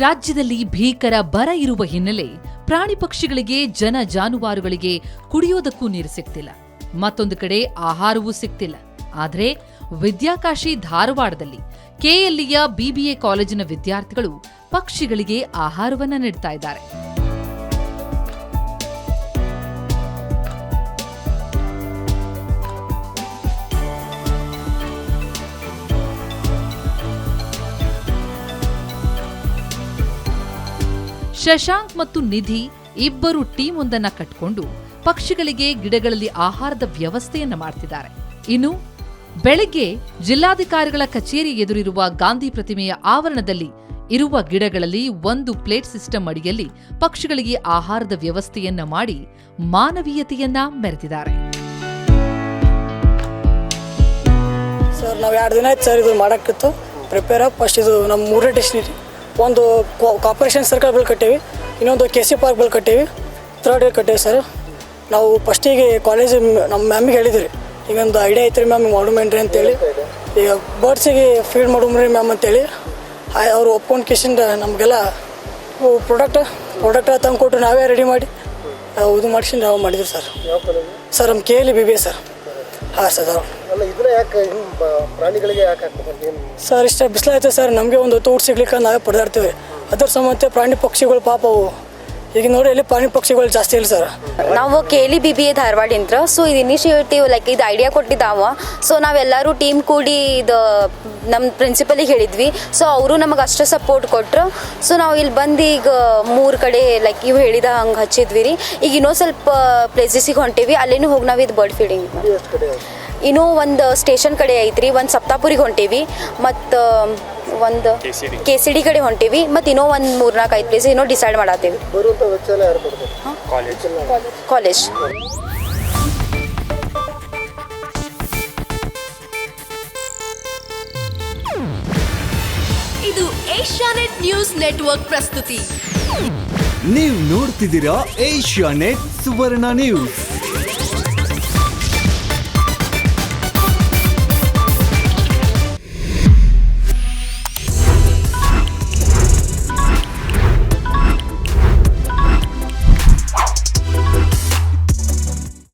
ರಾಜ್ಯದಲ್ಲಿ ಭೀಕರ ಬರ ಇರುವ ಹಿನ್ನೆಲೆ ಪ್ರಾಣಿ ಪಕ್ಷಿಗಳಿಗೆ, ಜನ ಜಾನುವಾರುಗಳಿಗೆ ಕುಡಿಯೋದಕ್ಕೂ ನೀರು ಸಿಗ್ತಿಲ್ಲ. ಮತ್ತೊಂದು ಕಡೆ ಆಹಾರವೂ ಸಿಗ್ತಿಲ್ಲ. ಆದರೆ ವಿದ್ಯಾಕಾಶಿ ಧಾರವಾಡದಲ್ಲಿ ಕೆಎಲ್ಇಯ ಬಿಬಿಎ ಕಾಲೇಜಿನ ವಿದ್ಯಾರ್ಥಿಗಳು ಪಕ್ಷಿಗಳಿಗೆ ಆಹಾರವನ್ನ ನೀಡ್ತಾ ಇದ್ದಾರೆ. ಶಶಾಂಕ್ ಮತ್ತು ನಿಧಿ ಇಬ್ಬರು ಟೀಮ್ ಒಂದನ್ನ ಕಟ್ಕೊಂಡು ಪಕ್ಷಿಗಳಿಗೆ ಗಿಡಗಳಲ್ಲಿ ಆಹಾರದ ವ್ಯವಸ್ಥೆಯನ್ನ ಮಾಡ್ತಿದ್ದಾರೆ. ಇನ್ನು ಬೆಳಗ್ಗೆ ಜಿಲ್ಲಾಧಿಕಾರಿಗಳ ಕಚೇರಿ ಎದುರಿರುವ ಗಾಂಧಿ ಪ್ರತಿಮೆಯ ಆವರಣದಲ್ಲಿ ಇರುವ ಗಿಡಗಳಲ್ಲಿ ಒಂದು ಪ್ಲೇಟ್ ಸಿಸ್ಟಮ್ ಅಡಿಯಲ್ಲಿ ಪಕ್ಷಿಗಳಿಗೆ ಆಹಾರದ ವ್ಯವಸ್ಥೆಯನ್ನ ಮಾಡಿ ಮಾನವೀಯತೆಯನ್ನ ಮೆರೆದಿದ್ದಾರೆ. ಸರ್, ನಾವು ಎರಡು ದಿನ ಆಯ್ತು ಸರ್, ಇದು ಮಾಡೋಕ್ಕಿತ್ತು ಪ್ರಿಪೇರ್ ಫಸ್ಟ್ ಇದು ನಮ್ಮ ಮೂರನೇ ಡೆಸ್ಟಿನಿ ಒಂದು ಕಾರ್ಪೊರೇಷನ್ ಸರ್ಕಲ್ ಬಳಿ ಕಟ್ಟೇವಿ ಇನ್ನೊಂದು ಕೆ ಸಿ ಪಾರ್ಕ್ ಬಳಿ ಕಟ್ಟೇವಿ ಥರ್ಡ್ ಇಯರ್ ಕಟ್ಟೇವಿ ಸರ್ ನಾವು ಫಸ್ಟಿಗೆ ಕಾಲೇಜ್ ನಮ್ಮ ಮ್ಯಾಮಿಗೆ ಹೇಳಿದ್ರಿ ಈಗೊಂದು ಐಡಿಯಾ ಐತ್ರಿ ಮ್ಯಾಮ್ ಮಾಡುಮೇನ್ರಿ ಅಂತೇಳಿ. ಈಗ ಬರ್ಡ್ಸಿಗೆ ಫೀಡ್ ಮಾಡುಮ್ರಿ ಮ್ಯಾಮ್ ಅಂತೇಳಿ. ಅವರು ಅವ್ರು ಒಪ್ಕೊಂಡು ಕಿಶಿಂದ ನಮಗೆಲ್ಲ ಪ್ರಾಡಕ್ಟ್ ಪ್ರಾಡಕ್ಟ್ ತಂದು ಕೊಟ್ಟು ನಾವೇ ರೆಡಿ ಮಾಡಿ ನಾವು ಇದು ಮಾಡಿಸಿ ನಾವು ಮಾಡಿದ್ವಿ ಸರ್ ಸರ್ ನಮ್ಮ ಕೇಳಿ ಬಿ ಬಿ ಸರ್ ಹಾಂ ಸರ್ ಅಲ್ಲ ಇದನ್ನ ಯಾಕೆ ಹಿಂಗ್ ಪ್ರಾಣಿಗಳಿಗೆ ಯಾಕೆ ಹಾಕ್ಬೇಕು ಏನು? ಸರ್ ಇಷ್ಟ ಬಿಸಿಲಾಯ್ತು ಸರ್ ನಮಗೆ ಒಂದು ಹೊತ್ತು ಊಟ ಸಿಗ್ಲಿಕ್ಕೆ ನಾವೇ ಪಡೆದಾಡ್ತೀವಿ. ಅದ್ರ ಸಂಬಂಧ ಪ್ರಾಣಿ ಪಕ್ಷಿಗಳು ಪಾಪ ಅವು. ಈಗ ನೋಡಿ ಇಲ್ಲಿ ಪ್ರಾಣಿ ಪಕ್ಷಿಗಳು ಜಾಸ್ತಿ ಇಲ್ಲ ಸರ್. ನಾವು ಕೇಳಿ ಬಿ ಬಿ ಎ ಧಾರವಾಡಿಂತ್ರ ಸೊ ಇದು ಇನಿಷಿಯೇಟಿವ್ ಲೈಕ್ ಇದು ಐಡಿಯಾ ಕೊಟ್ಟಿದ್ದಾವ. ಸೊ ನಾವೆಲ್ಲರೂ ಟೀಮ್ ಕೂಡಿ ಇದು ನಮ್ಮ ಪ್ರಿನ್ಸಿಪಲಿಗೆ ಹೇಳಿದ್ವಿ. ಸೊ ಅವರು ನಮಗೆ ಅಷ್ಟೇ ಸಪೋರ್ಟ್ ಕೊಟ್ಟರು ಸೊ ನಾವು ಇಲ್ಲಿ ಬಂದು ಈಗ ಮೂರು ಕಡೆ ಲೈಕ್ ಇವು ಹೇಳಿದ ಹಂಗೆ ಹಚ್ಚಿದ್ವಿ ರೀ. ಈಗ ಇನ್ನೂ ಸ್ವಲ್ಪ ಪ್ಲೇಸಸಿಗೆ ಹೊಂಟೀವಿ. ಅಲ್ಲಿನೂ ಹೋಗಿ ನಾವು ಇದು ಬರ್ಡ್ ಫೀಡಿಂಗ್ ಎಷ್ಟು ಕಡೆ? ಇನ್ನೂ ಒಂದು ಸ್ಟೇಷನ್ ಕಡೆ ಐತ್ರಿ ಒಂದು ಸಪ್ತಾಪುರಿಗೆ ಹೊಂಟೀವಿ ಮತ್ತು ಒಂದು ಕೆ ಸಿ ಡಿ ಕಡೆ ಹೊಂಟೀವಿ ಮತ್ತು ಇನ್ನೂ ಒಂದು ಮೂರ್ನಾಲ್ಕು ಐದು ಪ್ಲೇಸ್ ಇನ್ನೂ ಡಿಸೈಡ್ ಮಾಡತ್ತೀವಿ. ಕಾಲೇಜ್ ಇದು ಏಷ್ಯಾನೆಟ್ ನ್ಯೂಸ್ ನೆಟ್ವರ್ಕ್ ಪ್ರಸ್ತುತಿ. ನೀವು ನೋಡ್ತಿದ್ದೀರಾ ಏಷ್ಯಾ ನೆಟ್ ಸುವರ್ಣ ನ್ಯೂಸ್.